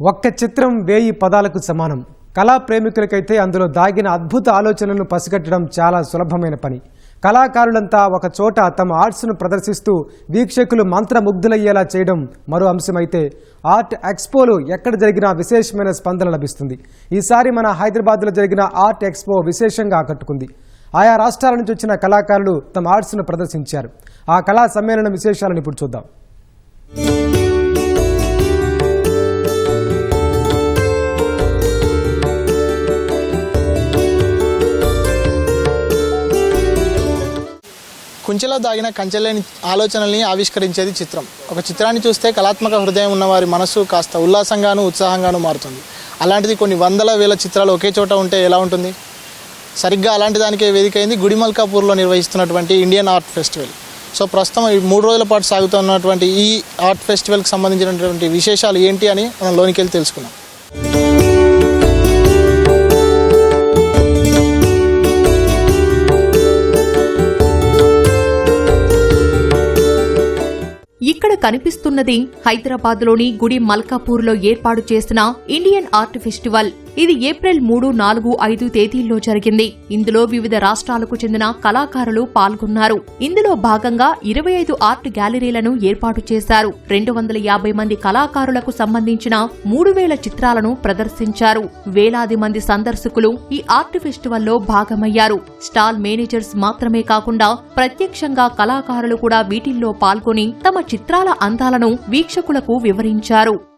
ఒక్క చిత్రం వేయి పదాలకు సమానం. కళా ప్రేమికులకైతే అందులో దాగిన అద్భుత ఆలోచనలను పసిగట్టడం చాలా సులభమైన పని. కళాకారులంతా ఒక చోట తమ ఆర్ట్స్ను ప్రదర్శిస్తూ వీక్షకులు మంత్రముగ్ధులయ్యేలా చేయడం మరో అంశమైతే ఆర్ట్ ఎక్స్పోలో ఎక్కడ జరిగినా విశేషమైన స్పందన లభిస్తుంది. ఈసారి మన హైదరాబాద్లో జరిగిన ఆర్ట్ ఎక్స్పో విశేషంగా ఆకట్టుకుంది. ఆయా రాష్ట్రాల నుంచి వచ్చిన కళాకారులు తమ ఆర్ట్స్ను ప్రదర్శించారు. ఆ కళా సమ్మేళనం విశేషాలను ఇప్పుడు చూద్దాం. కంచెలో దాగిన కంచెలేని ఆలోచనల్ని ఆవిష్కరించేది చిత్రం. ఒక చిత్రాన్ని చూస్తే కళాత్మక హృదయం ఉన్నవారి మనసు కాస్త ఉల్లాసంగాను ఉత్సాహంగాను మారుతుంది. అలాంటిది కొన్ని వందల వేల చిత్రాలు ఒకే చోట ఉంటే ఎలా ఉంటుంది? సరిగ్గా అలాంటి దానికే వేదిక అయింది గుడిమల్కాపూర్లో నిర్వహిస్తున్నటువంటి ఇండియన్ ఆర్ట్ ఫెస్టివల్. సో ప్రస్తుతం ఈ మూడు రోజుల పాటు సాగుతున్నటువంటి ఈ ఆర్ట్ ఫెస్టివల్కి సంబంధించినటువంటి విశేషాలు ఏంటి అని మనం లోనికి వెళ్ళి కనిపిస్తున్నది. హైదరాబాద్లోని గుడి మల్కాపూర్లో ఏర్పాటు చేసిన ఇండియన్ ఆర్ట్ ఫెస్టివల్ ఇది ఏప్రిల్ మూడు నాలుగు ఐదు తేదీల్లో జరిగింది. ఇందులో వివిధ రాష్ట్రాలకు చెందిన కళాకారులు పాల్గొన్నారు. ఇందులో భాగంగా ఇరవై ఐదు ఆర్ట్ గ్యాలరీలను ఏర్పాటు చేశారు. రెండు వందల యాభై మంది కళాకారులకు సంబంధించిన మూడు వేల చిత్రాలను ప్రదర్శించారు. వేలాది మంది సందర్శకులు ఈ ఆర్ట్ ఫెస్టివల్లో భాగమయ్యారు. స్టాల్ మేనేజర్స్ మాత్రమే కాకుండా ప్రత్యక్షంగా కళాకారులు కూడా వీటిల్లో పాల్గొని తమ చిత్రాల అందాలను వీక్షకులకు వివరించారు.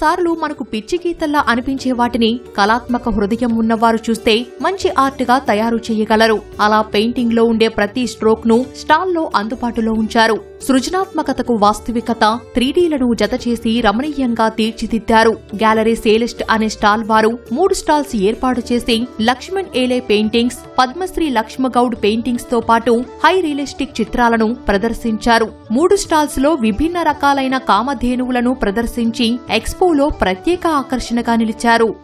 కొన్నిసార్లు మనకు పిచ్చి గీతల్లా అనిపించే వాటిని కళాత్మక హృదయం ఉన్నవారు చూస్తే మంచి ఆర్ట్గా తయారు చేయగలరు. అలా పెయింటింగ్లో ఉండే ప్రతి స్ట్రోక్ను స్టాల్లో అందుబాటులో ఉంచారు. సృజనాత్మకతకు వాస్తవికత త్రీడీలను జత చేసి రమణీయంగా తీర్చిదిద్దారు. గ్యాలరీ సేలిస్ట్ అనే స్టాల్ వారు మూడు స్టాల్స్ ఏర్పాటు చేసి లక్ష్మణ్ ఏలే పెయింటింగ్స్ పద్మశ్రీ లక్ష్మగౌడ్ పెయింటింగ్స్తో పాటు హై రియలిస్టిక్ చిత్రాలను ప్రదర్శించారు. మూడు స్టాల్స్లో విభిన్న రకాలైన కామధేనువులను ప్రదర్శించి ఎక్స్పోలో ప్రత్యేక ఆకర్షణగా నిలిచారు.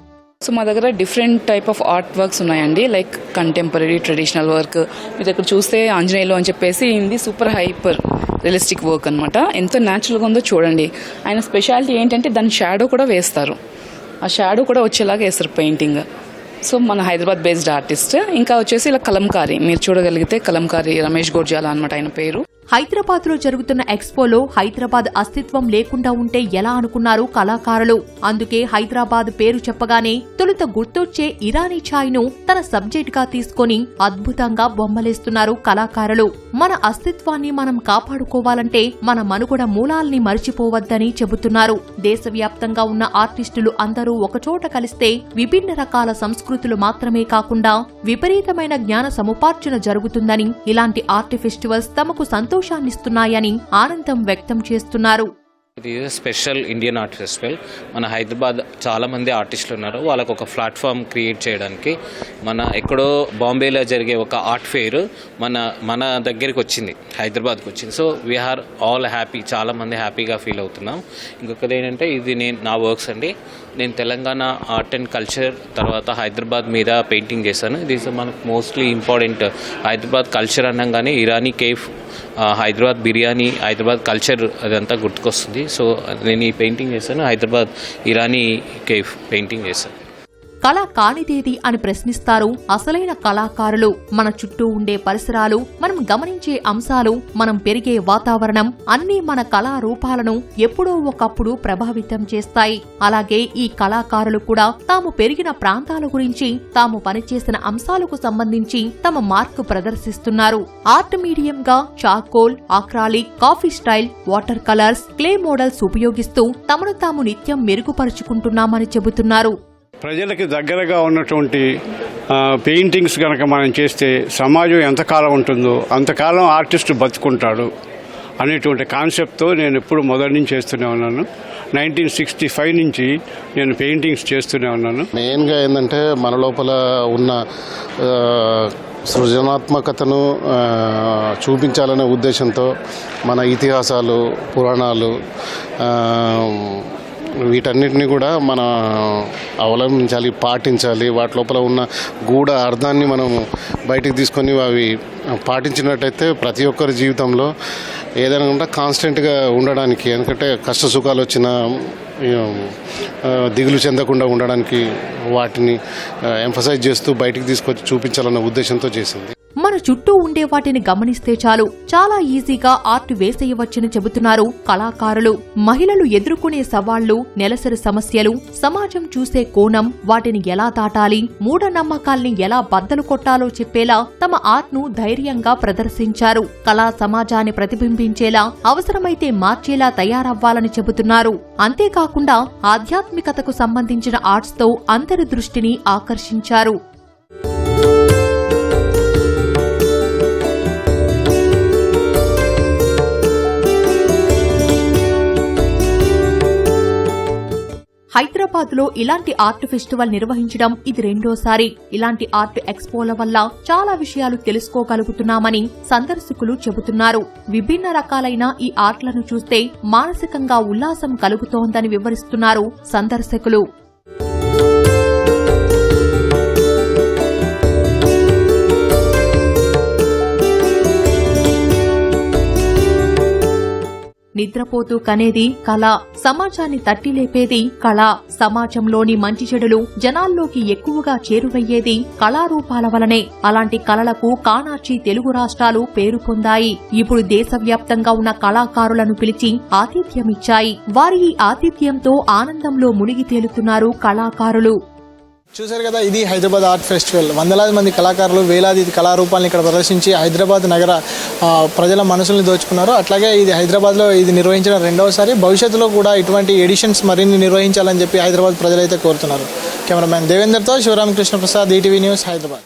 సో మా దగ్గర different type of art works ఉన్నాయండి. Like contemporary traditional work. మీరు ఇక్కడ చూస్తే ఆంజనేయులు అని చెప్పేసి ఇది సూపర్ హైపర్ రియలిస్టిక్ వర్క్ అనమాట ఎంత న్యాచురల్గా ఉందో చూడండి. ఆయన స్పెషాలిటీ ఏంటంటే దాని షాడో కూడా వేస్తారు. ఆ షాడో కూడా వచ్చేలాగా వేస్తారు పెయింటింగ్. సో మన హైదరాబాద్ బేస్డ్ ఆర్టిస్ట్. ఇంకా వచ్చేసి ఇలా కలంకారీ. మీరు చూడగలిగితే కలంకారీ రమేష్ గోర్జాల అనమాట ఆయన పేరు. హైదరాబాద్లో జరుగుతున్న ఎక్స్పోలో హైదరాబాద్ అస్తిత్వం లేకుండా ఉంటే ఎలా అనుకున్నారు కళాకారులు? అందుకే హైదరాబాద్ పేరు చెప్పగానే తొలుత గుర్తొచ్చే ఇరానీ ఛాయ్ను తన సబ్జెక్ట్గా తీసుకొని అద్భుతంగా బొమ్మలేస్తున్నారు కళాకారులు. మన అస్తిత్వాన్ని మనం కాపాడుకోవాలంటే మన మనుగడ మూలాల్ని మరిచిపోవద్దని చెబుతున్నారు. దేశవ్యాప్తంగా ఉన్న ఆర్టిస్టులు అందరూ ఒకచోట కలిస్తే విభిన్న రకాల సంస్కృతి సంస్కృతులు మాత్రమే కాకుండా విపరీతమైన జ్ఞాన సముపార్జన జరుగుతుందని ఇలాంటి ఆర్ట్ ఫెస్టివల్స్ తమకు సంతోషాన్నిస్తున్నాయని ఆనందం వ్యక్తం చేస్తున్నారు. ఇది స్పెషల్ ఇండియన్ ఆర్ట్ ఫెస్టివల్. మన హైదరాబాద్ చాలామంది ఆర్టిస్టులు ఉన్నారు. వాళ్ళకు ఒక ప్లాట్ఫామ్ క్రియేట్ చేయడానికి మన ఎక్కడో బాంబేలో జరిగే ఒక ఆర్ట్ ఫెయిర్ మన మన దగ్గరికి వచ్చింది. హైదరాబాద్కి వచ్చింది. సో వీఆర్ ఆల్ హ్యాపీ చాలా మంది హ్యాపీగా ఫీల్ అవుతున్నాం. ఇంకొకటి ఏంటంటే ఇది నేను నా వర్క్స్ అండి. నేను తెలంగాణ ఆర్ట్ అండ్ కల్చర్ తర్వాత హైదరాబాద్ మీద పెయింటింగ్ చేశాను. ఇది మనకు మోస్ట్లీ ఇంపార్టెంట్ హైదరాబాద్ కల్చర్ అనగానే ఇరానీ కేఫ్ హైదరాబాద్ బిర్యానీ హైదరాబాద్ కల్చర్ అదంతా గుర్తుకొస్తుంది. సో నేను ఈ పెయింటింగ్ చేశాను. హైదరాబాద్ ఇరానీ కేఫ్ పెయింటింగ్ చేశాను. కళ కానిదేది అని ప్రశ్నిస్తారు. అసలైన కళాకారులు మన చుట్టూ ఉండే పరిసరాలు మనం గమనించే అంశాలు మనం పెరిగే వాతావరణం అన్నీ మన కళారూపాలను ఎప్పుడో ఒకప్పుడు ప్రభావితం చేస్తాయి. అలాగే ఈ కళాకారులు కూడా తాము పెరిగిన ప్రాంతాల గురించి తాము పనిచేసిన అంశాలకు సంబంధించి తమ మార్కు ప్రదర్శిస్తున్నారు. ఆర్ట్ మీడియంగా charcoal acrylic coffee style watercolours clay models ఉపయోగిస్తూ తమను తాము నిత్యం మెరుగుపరుచుకుంటున్నామని చెబుతున్నారు. ప్రజలకి దగ్గరగా ఉన్నటువంటి పెయింటింగ్స్ కనుక మనం చేస్తే సమాజం ఎంతకాలం ఉంటుందో అంతకాలం ఆర్టిస్ట్ బతుకుంటాడు అనేటువంటి కాన్సెప్ట్తో నేను ఎప్పుడు మొదటి నుంచి చేస్తూనే ఉన్నాను. నైన్టీన్ సిక్స్టీ ఫైవ్ నుంచి నేను పెయింటింగ్స్ చేస్తూనే ఉన్నాను. మెయిన్గా ఏంటంటే మన లోపల ఉన్న సృజనాత్మకతను చూపించాలనే ఉద్దేశంతో మన ఇతిహాసాలు పురాణాలు వీటన్నిటిని కూడా మన అవలంబించాలి పాటించాలి. వాటి లోపల ఉన్న గూఢ అర్థాన్ని మనం బయటికి తీసుకొని అవి పాటించినట్టయితే ప్రతి ఒక్కరి జీవితంలో ఏదైనా ఉంటే కాన్స్టెంట్గా ఉండడానికి ఎందుకంటే కష్ట సుఖాలు వచ్చిన దిగులు చెందకుండా ఉండడానికి వాటిని ఎంఫసైజ్ చేస్తూ బయటికి తీసుకొచ్చి చూపించాలన్న ఉద్దేశంతో చేసింది. మన చుట్టూ ఉండే వాటిని గమనిస్తే చాలు. చాలా ఈజీగా ఆర్ట్ వేసేయవచ్చని చెబుతున్నారు కళాకారులు. మహిళలు ఎదుర్కొనే సవాళ్ళు నెలసరి సమస్యలు సమాజం చూసే కోణం వాటిని ఎలా దాటాలి మూఢనమ్మకాల్ని ఎలా బద్దలు కొట్టాలో చెప్పేలా తమ ఆర్ట్ను ధైర్యంగా ప్రదర్శించారు. కళా సమాజాన్ని ప్రతిబింబించేలా అవసరమైతే మార్చేలా తయారవ్వాలని చెబుతున్నారు. అంతేకాకుండా ఆధ్యాత్మికతకు సంబంధించిన ఆర్ట్స్తో అందరి దృష్టిని ఆకర్షించారు. హైదరాబాద్లో ఇలాంటి ఆర్ట్ ఫెస్టివల్ నిర్వహించడం ఇది రెండోసారి. ఇలాంటి ఆర్ట్ ఎక్స్పోల వల్ల చాలా విషయాలు తెలుసుకోగలుగుతున్నామని సందర్శకులు చెబుతున్నారు. విభిన్న రకాలైన ఈ ఆర్ట్లను చూస్తే మానసికంగా ఉల్లాసం కలుగుతోందని వివరిస్తున్నారు సందర్శకులు. నిద్రపోతూ కనేది కళ. సమాజాన్ని తట్టిలేపేది కళ. సమాజంలోని మంచి చెడులు జనాల్లోకి ఎక్కువగా చేరువయ్యేది కళారూపాల వలనే. అలాంటి కళలకు కానాచి తెలుగు రాష్ట్రాలు పేరు పొందాయి. ఇప్పుడు దేశవ్యాప్తంగా ఉన్న కళాకారులను పిలిచి ఆతిథ్యమిచ్చాయి. వారి ఈ ఆతిథ్యంతో ఆనందంలో మునిగి తేలుతున్నారు కళాకారులు. చూశారు కదా ఇది హైదరాబాద్ ఆర్ట్ ఫెస్టివల్. వందలాది మంది కళాకారులు వేలాది కళారూపాలను ఇక్కడ ప్రదర్శించి హైదరాబాద్ నగర ప్రజల మనసుల్ని దోచుకున్నారు. అట్లాగే ఇది హైదరాబాద్లో ఇది నిర్వహించిన రెండవసారి. భవిష్యత్తులో కూడా ఇటువంటి ఎడిషన్స్ మరిన్ని నిర్వహించాలని చెప్పి హైదరాబాద్ ప్రజలైతే కోరుతున్నారు. కెమెరామ్యాన్ దేవేందర్తో శివరామకృష్ణ ప్రసాద్ ఈటీవీ న్యూస్ హైదరాబాద్.